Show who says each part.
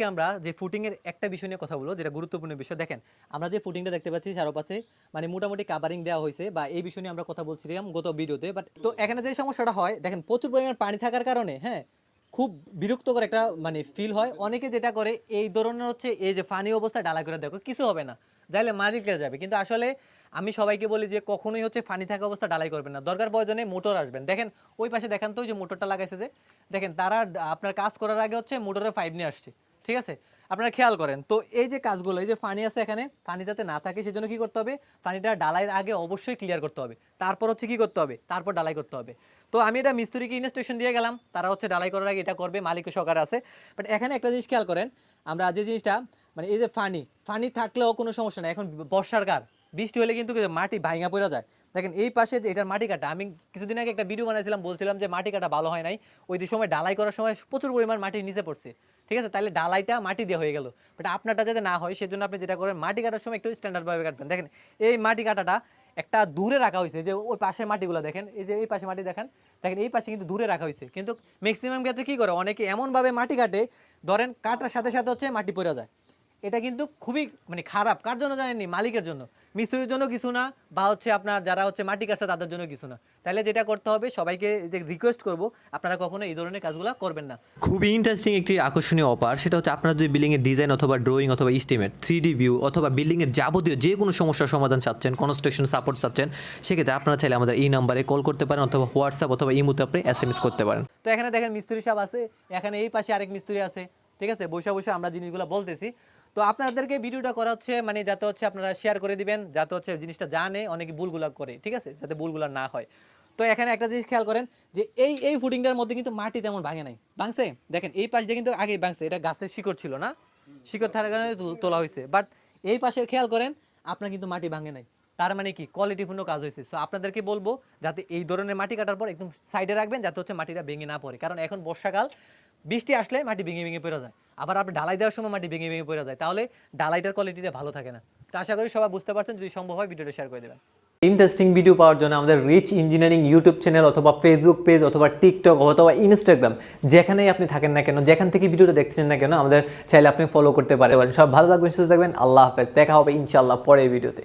Speaker 1: আজকে আমরা যে ফুটিং এর একটা বিষয় নিয়ে কথা বলব, যেটা গুরুত্বপূর্ণ বিষয়। দেখেন, আমরা যে ফুটিংটা দেখতে পাচ্ছি চারপাশে মানে মোটামুটি কাভারিং দেওয়া হয়েছে বা এই বিষয় নিয়ে আমরা কথা বলছিলাম গত ভিডিওতে বাট তো এখানে যে সমস্যাটা হয়, দেখেন, প্রচুর পরিমাণ পানি থাকার কারণে হ্যাঁ খুব বিরক্তকর একটা মানে ফিল হয়। অনেকে যেটা করে, এই ধরনের হচ্ছে, এই যে ফানি অবস্থায় ডালা করে দেখো, কিছু হবে না। যাইলে মালিকরা যাবে। কিন্তু আসলে আমি সবাইকে বলি যে, কখনোই হচ্ছে ফানি থাকা অবস্থা ডালাই করবেন না। দরকার প্রয়োজনে মোটর আসবেন। দেখেন, ওই পাশে দেখেন তো যে মোটরটা লাগাইছে যে, দেখেন, তারা, আপনার কাজ করার আগে হচ্ছে মোটরে পাইপ নিয়ে আসছে। ঠিক আছে? আপনারা খেয়াল করেন, তো এই যে কাজগুলো, এই যে পানি আছে এখানে পানি যাতে না থাকে সেজন্য কি করতে হবে? পানিটা ডালাইয়ের আগে অবশ্যই ক্লিয়ার করতে হবে। তারপর হচ্ছে কি করতে হবে? তারপর ডালাই করতে হবে। তো আমি এটা মিস্ত্রিকে ইনস্ট্রাকশন দিয়ে গেলাম, তারা হচ্ছে ডালাই করার আগে এটা করবে মালিকের সহকারে আছে। বাট এখানে একটা জিনিস খেয়াল করেন, আমরা যে জিনিসটা মানে এই যে ফানি ফানি থাকলেও কোনো সমস্যা নেই। এখন বর্ষার কার, বৃষ্টি হলে কিন্তু মাটি ভাঙা পড়ে যায়। দেখেন, এই পাশে যে এটার মাটি কাটা, আমি কিছুদিন আগে একটা ভিডিও বানাইছিলাম, বলছিলাম যে মাটি কাটা ভালো হয় নাই। ওই যে সময় ডালাই করার সময় প্রচুর পরিমাণ মাটির নিচে পড়ছে। ঠিক আছে? তাহলে ডালাইটা মাটি দিয়ে হয়ে গেল। বাট আপনারটা যাতে না হয়, সেজন্য আপনি যেটা করেন, মাটি কাটার সময় একটু স্ট্যান্ডার্ডভাবে কাটবেন। দেখেন, এই মাটি কাটাটা একটা দূরে রাখা হয়েছে। যে ওই পাশে মাটিগুলো দেখেন, এই যে এই পাশে মাটি দেখেন দেখেন, এই পাশে কিন্তু দূরে রাখা হয়েছে। কিন্তু ম্যাক্সিমাম ক্ষেত্রে কি করে, অনেকে এমনভাবে মাটি কাটে, ধরেন কাটার সাথে সাথে হচ্ছে মাটি পড়ে যায়। এটা কিন্তু খুবই মানে খারাপ। কার জন্য জানেননি? মালিকের জন্য। মিস্ত্রির জন্য কিছু না বা হচ্ছে আপনার যারা হচ্ছে মাটি কাটছে তাদের জন্য কিছু না। তাহলে যেটা করতে হবে সবাইকে যে রিকোয়েস্ট করব আপনারা কখনো এই ধরনের কাজগুলো করবেন না।
Speaker 2: খুবই ইন্টারেস্টিং একটি আকর্ষণীয় অপার সেটা হচ্ছে আপনারা যদি বিল্ডিংয়ের ডিজাইন অথবা ড্রয়িং অথবা ইস্টিমেট থ্রি ডি ভিউ অথবা বিল্ডিংয়ের যাবতীয় যে কোনো সমস্যার সমাধান চাচ্ছেন কনস্ট্রাকশন সাপোর্ট চাচ্ছেন সেক্ষেত্রে আপনারা চাইলে আমাদের এই নাম্বারে কল করতে পারেন অথবা হোয়াটসঅ্যাপ অথবা ইমোতে আপনি এস এম এস করতে পারেন।
Speaker 1: তো এখানে দেখেন মিস্ত্রি সাহেব আছে এখানে এই পাশে আরেক মিস্ত্রি আছে ঠিক আছে? বসে বসে আমরা জিনিসগুলো বলতেছি। তো আপনাদেরকে ভিডিওটা করা হচ্ছে মানে যাতে হচ্ছে আপনারা শেয়ার করে দিবেন, যাতে হচ্ছে জিনিসটা জানে, অনেকে ভুলগুলা করে, ঠিক আছে? যাতে ভুলগুলা না হয়। তো এখানে একটা জিনিস খেয়াল করেন যে এই এই ফুটিংটার মধ্যে কিন্তু মাটি তেমন ভাঙে নাই। ভাঙছে? দেখেন, এই পাশ দিয়ে কিন্তু আগেই ভাঙছে। এটা গাছের শিকড় ছিল না? শিকড় থাকার কারণে তোলা হয়েছে। বাট এই পাশের খেয়াল করেন, আপনার কিন্তু মাটি ভাঙে নাই। তার মানে কি? কোয়ালিটিপূর্ণ কাজ হয়েছে। সো আপনাদেরকে বলব, যাতে এই ধরনের মাটি কাটার পর একদম সাইডে রাখবেন, যাতে হচ্ছে মাটিটা ভেঙে না পড়ে। কারণ এখন বর্ষাকাল, বৃষ্টি আসলে মাটি ভেঙে ভেঙে পড়ে যায়। আবার আপনি ডালাই দেওয়ার সময় মাটি ভেঙে ভেঙে পড়ে যায়। তাহলে ডালাইটার কোয়ালিটিটা ভালো থাকে না। তো আশা করি সবাই বুঝতে পারছেন, যদি সম্ভব হয় ভিডিওটা শেয়ার করে দেবেন। ইন্টারেস্টিং ভিডিও পাওয়ার জন্য আমাদের রিচ ইঞ্জিনিয়ারিং ইউটিউব চ্যানেল অথবা ফেসবুক পেজ অথবা টিকটক অথবা ইনস্টাগ্রাম যেখানেই আপনি থাকেন না কেন, যেখান থেকে ভিডিওটা দেখছেন না কেন, আমাদের চাইলে আপনি ফলো করতে পারেন। সব ভালো থাকবেন, সুস্থ থাকবেন, আল্লাহ হাফেজ। দেখা হবে ইনশাল্লাহ পরের ভিডিওতে